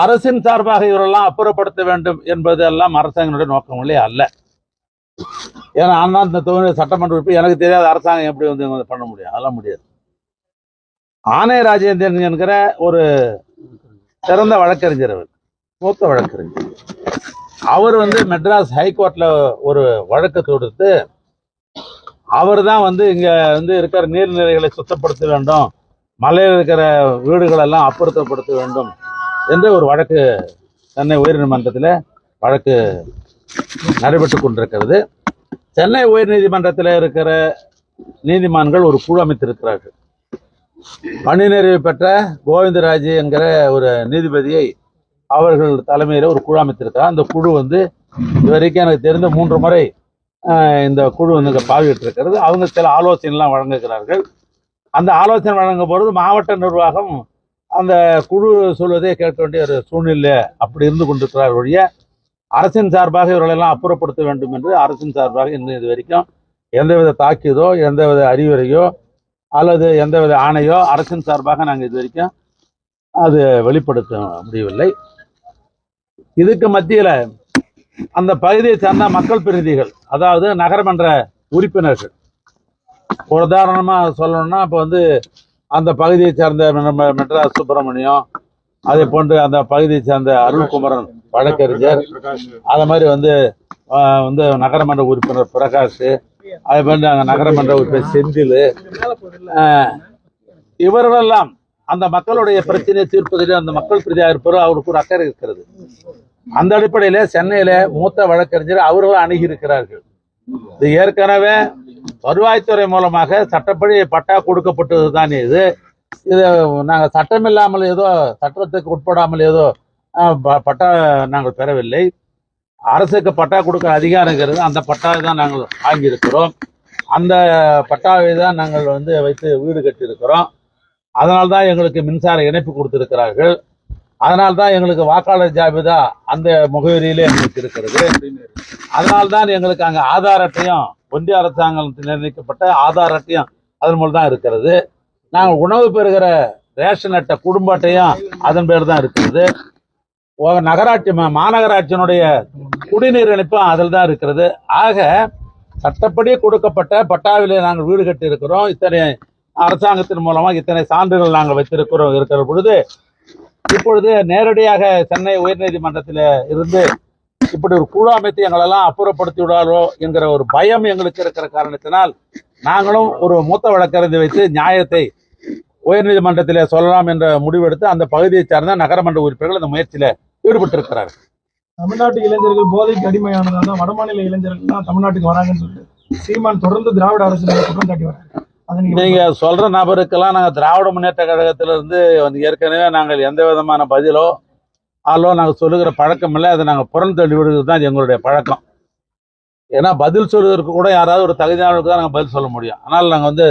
அரசின் சார்பாக இவரெல்லாம் அப்புறப்படுத்த வேண்டும் என்பது எல்லாம் அரசாங்கனுடைய நோக்கங்களே அல்ல. ஏன்னா அண்ணா இந்த தொகுதி சட்டமன்ற உறுப்பினர் எனக்கு தெரியாத அரசாங்கம் எப்படி வந்து பண்ண முடியும்? அதெல்லாம் முடியாது. ஆணைய ராஜேந்திரன் என்கிற ஒரு சிறந்த வழக்கறிஞர் அவர். மூத்த வழக்கறிஞர். அவர் வந்து மெட்ராஸ் ஹைகோர்ட்ல ஒரு வழக்கு தொடுத்து அவர் தான் வந்து இங்க வந்து இருக்கிற நீர்நிலைகளை சுத்தப்படுத்த வேண்டும். மலையில் இருக்கிற வீடுகளெல்லாம் அப்புறத்தப்படுத்த வேண்டும். என்று ஒரு வழக்கு சென்னை உயர்நீதிமன்றத்தில் வழக்கு நடைபெற்று கொண்டிருக்கிறது. சென்னை உயர்நீதிமன்றத்தில் இருக்கிற நீதிமான்கள் ஒரு குழு அமைத்திருக்கிறார்கள். பணி நிறைவு பெற்ற கோவிந்தராஜ் என்கிற ஒரு நீதிபதியை அவர்கள் தலைமையில் ஒரு குழு அமைத்திருக்கிறார். அந்த குழு வந்து இதுவரைக்கும் எனக்கு தெரிந்த மூன்று முறை இந்த குழு வந்து இங்க பார்வையிட்டு இருக்கிறது அவங்க சில ஆலோசனைலாம் வழங்குகிறார்கள். அந்த ஆலோசனை வழங்கும் பொழுது மாவட்ட நிர்வாகம் அந்த குழு சொல்வதை கேட்க வேண்டிய ஒரு சூழ்நிலை அப்படி இருந்து கொண்டிருக்கிறார் ஒழிய அரசின் சார்பாக இவர்களெல்லாம் அப்புறப்படுத்த வேண்டும் என்று அரசின் சார்பாக இன்னும் இது வரைக்கும் எந்தவித தாக்கியதோ எந்தவித அறிவுரையோ அல்லது எந்தவித ஆணையோ அரசின் சார்பாக நாங்கள் இது வரைக்கும் அது வெளிப்படுத்த முடியவில்லை. இதுக்கு மத்தியில் அந்த பகுதியை சார்ந்த மக்கள் பிரதிநிதிகள் அதாவது நகரமன்ற உறுப்பினர்கள் ஒரு உதாரணமாக சொல்லணும்னா இப்போ வந்து அந்த பகுதியை சார்ந்த நம்ம மெட்ராஸ் சுப்பிரமணியம் அதே போன்று அந்த பகுதியை சார்ந்த அருள்குமரன் வழக்கறிஞர் அது மாதிரி வந்து வந்து நகரமன்ற உறுப்பினர் பிரகாஷ் அதே மாதிரி அங்கே நகரமன்ற உறுப்பினர் செந்தில் இவர்களெல்லாம் அந்த மக்களுடைய பிரச்சனையை தீர்ப்பதில் அந்த மக்கள் பிரதியாக இருப்பவர் அவருக்கு ஒரு அக்கறை இருக்கிறது. அந்த அடிப்படையில சென்னையில மூத்த வழக்கறிஞர் அவர்களும் அணுகி இருக்கிறார்கள். இது ஏற்கனவே வருவாய்த்துறை மூலமாக சட்டப்படி பட்டா கொடுக்கப்பட்டது தானே இது. இது நாங்கள் சட்டம் இல்லாமல் ஏதோ சட்டத்துக்கு உட்படாமல் ஏதோ ப- பட்டா நாங்கள் பெறவில்லை. அரசுக்கு பட்டா கொடுக்க அதிகாரங்கிறது அந்த பட்டாவை தான் நாங்கள் வாங்கியிருக்கிறோம். அந்த பட்டாவை தான் நாங்கள் வந்து வைத்து வீடு கட்டியிருக்கிறோம். அதனால் தான் எங்களுக்கு மின்சார இணைப்பு கொடுத்துருக்கிறார்கள். அதனால் தான் எங்களுக்கு வாக்காளர் ஜாபிதா அந்த முகவரியிலே எங்களுக்கு இருக்கிறது. அதனால் தான் எங்களுக்கு அங்கே ஆதார் அட்டையும் ஒன்றிய அரசாங்கத்தில் நிர்ணயிக்கப்பட்ட ஆதார் அட்டையும் அதன் மூலம் தான் இருக்கிறது. நாங்கள் உணவு பெறுகிற ரேஷன் அட்டை குடும்ப அட்டையும் அதன் பேர் தான் இருக்கிறது. நகராட்சி மாநகராட்சியினுடைய குடிநீர் இணைப்பும் அதில் தான் இருக்கிறது. ஆக சட்டப்படி கொடுக்கப்பட்ட பட்டாவிலே நாங்கள் வீடு கட்டி இருக்கிறோம் இத்தனை அரசாங்கத்தின் மூலமாக இத்தனை சான்றுகள் நாங்கள் வைத்திருக்கிறோம் இருக்கிற பொழுது இப்பொழுது நேரடியாக சென்னை உயர்நீதிமன்றத்தில் இருந்து இப்படி ஒரு குழு அமைத்து எங்களெல்லாம் அப்புறப்படுத்தி விடாரோ என்கிற ஒரு பயம் எங்களுக்கு இருக்கிற காரணத்தினால் நாங்களும் ஒரு மூத்த வழக்கறிஞர் வைத்து நியாயத்தை உயர்நீதிமன்றத்திலே சொல்லலாம் என்ற முடிவெடுத்து அந்த பகுதியை சார்ந்த நகரமன்ற உறுப்பினர்கள் அந்த முயற்சியில் ஈடுபட்டிருக்கிறார்கள். தமிழ்நாட்டு இளைஞர்கள் போதைக்கு அடிமையானதால வடமாநில இளைஞர்கள் தான் தமிழ்நாட்டுக்கு வராங்கன்னு சொல்லிட்டு சீமான் தொடர்ந்து திராவிட அரசு குற்றம் சாட்டி வராங்க நீங்க சொல்ற நபருக்கெல்லாம் நாங்க திராவிட முன்னேற்ற கழகத்திலிருந்து வந்து ஏற்கனவே நாங்கள் எந்த விதமான பதிலோ ஆலோ நாங்கள் சொல்லுகிற பழக்கம் இல்லை அதை நாங்கள் புறம் தள்ளி தான் எங்களுடைய பழக்கம். ஏன்னா பதில் சொல்வதற்கு கூட யாராவது ஒரு தகுதியானவருக்கு தான் நாங்கள் பதில் சொல்ல முடியும். ஆனால் நாங்கள் வந்து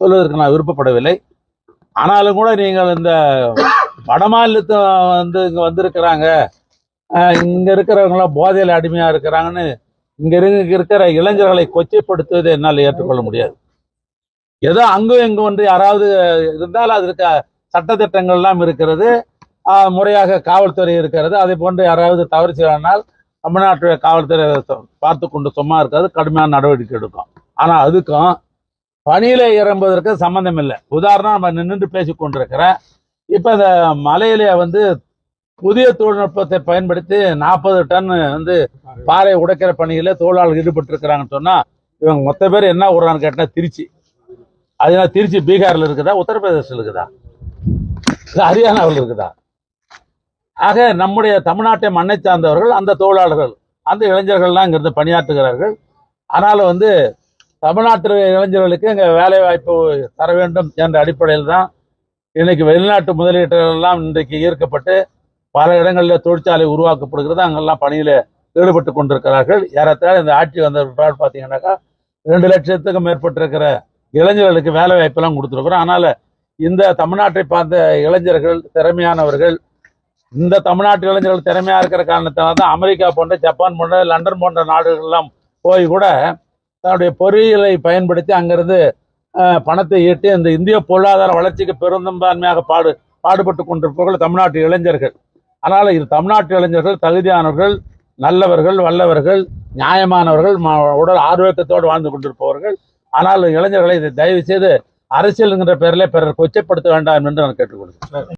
சொல்வதற்கு நான் விருப்பப்படவில்லை. ஆனாலும் கூட நீங்கள் இந்த வடமாநிலத்தை வந்து இங்கே வந்திருக்கிறாங்க. இங்கே இருக்கிறவங்களாம் போதையில் அடிமையாக இருக்கிறாங்கன்னு இங்கே இருக்க இருக்கிற இளைஞர்களை கொச்சைப்படுத்துவதை என்னால் ஏற்றுக்கொள்ள முடியாது. ஏதோ அங்கும் இங்கும் வந்து யாராவது இருந்தால் அதற்கு சட்டத்திட்டங்கள் எல்லாம் இருக்கிறது. முறையாக காவல்துறை இருக்கிறது. அதை போன்று யாராவது தவறு செய்யனால் தமிழ்நாட்டுடைய காவல்துறை பார்த்து கொண்டு சும்மா இருக்காது கடுமையான நடவடிக்கை எடுக்கும். ஆனால் அதுக்கும் பணியில் இறம்புவதற்கு சம்மந்தம் இல்லை. உதாரணம் நம்ம நின்று பேசி கொண்டிருக்கிறேன் இப்போ இந்த மலையிலே வந்து புதிய தொழில்நுட்பத்தை பயன்படுத்தி நாற்பது டன் வந்து பாறை உடைக்கிற பணியில் தொழிலாளர்கள் ஈடுபட்டிருக்கிறாங்கன்னு சொன்னால் இவங்க மொத்த பேர் என்ன விடுறான்னு கேட்டால் திருச்சி. அதனால திருச்சி பீகாரில் இருக்குதா உத்தரப்பிரதேசத்தில் இருக்குதா? ஹரியானாவில் இருக்குதா? ஆக நம்முடைய தமிழ்நாட்டை மண்ணை சார்ந்தவர்கள் அந்த தொழிலாளர்கள் அந்த இளைஞர்கள்லாம் இங்கிருந்து பணியாற்றுகிறார்கள். அதனால் வந்து தமிழ்நாட்டு இளைஞர்களுக்கு இங்கே வேலை வாய்ப்பு தர வேண்டும் என்ற அடிப்படையில் தான் இன்றைக்கு வெளிநாட்டு முதலீட்டுகளெல்லாம் இன்றைக்கு ஈர்க்கப்பட்டு பல இடங்களில் தொழிற்சாலை உருவாக்கப்படுகிறது. அங்கெல்லாம் பணியில் ஈடுபட்டு கொண்டிருக்கிறார்கள். ஏறத்தாழ இந்த ஆட்சி வந்த பிற்பாடு பார்த்தீங்கன்னாக்கா ரெண்டு லட்சத்துக்கும் மேற்பட்டிருக்கிற இளைஞர்களுக்கு வேலை வாய்ப்பெல்லாம் கொடுத்துருக்குறோம். அதனால் இந்த தமிழ்நாட்டை பார்த்த இளைஞர்கள் திறமையானவர்கள் இந்த தமிழ்நாட்டு இளைஞர்கள் திறமையா இருக்கிற காரணத்தினால தான் அமெரிக்கா போன்ற ஜப்பான் போன்ற லண்டன் போன்ற நாடுகள்லாம் போய் கூட தன்னுடைய பொறியியலை பயன்படுத்தி அங்கிருந்து பணத்தை ஈட்டி இந்த இந்திய பொருளாதார வளர்ச்சிக்கு பெருந்தன்மையாக பாடு பாடுபட்டு கொண்டிருப்பவர்கள் தமிழ்நாட்டு இளைஞர்கள். அதனால் இது தமிழ்நாட்டு இளைஞர்கள் தகுதியானவர்கள் நல்லவர்கள் வல்லவர்கள் நியாயமானவர்கள் ம- உடல் ஆரோக்கியத்தோடு வாழ்ந்து கொண்டிருப்பவர்கள். ஆனால் இளைஞர்களை இதை தயவு செய்து அரசியல் என்கிற பெயரிலே பிறர் கொச்சைப்படுத்த வேண்டாம் என்று நான் கேட்டுக்கொள்கிறேன்.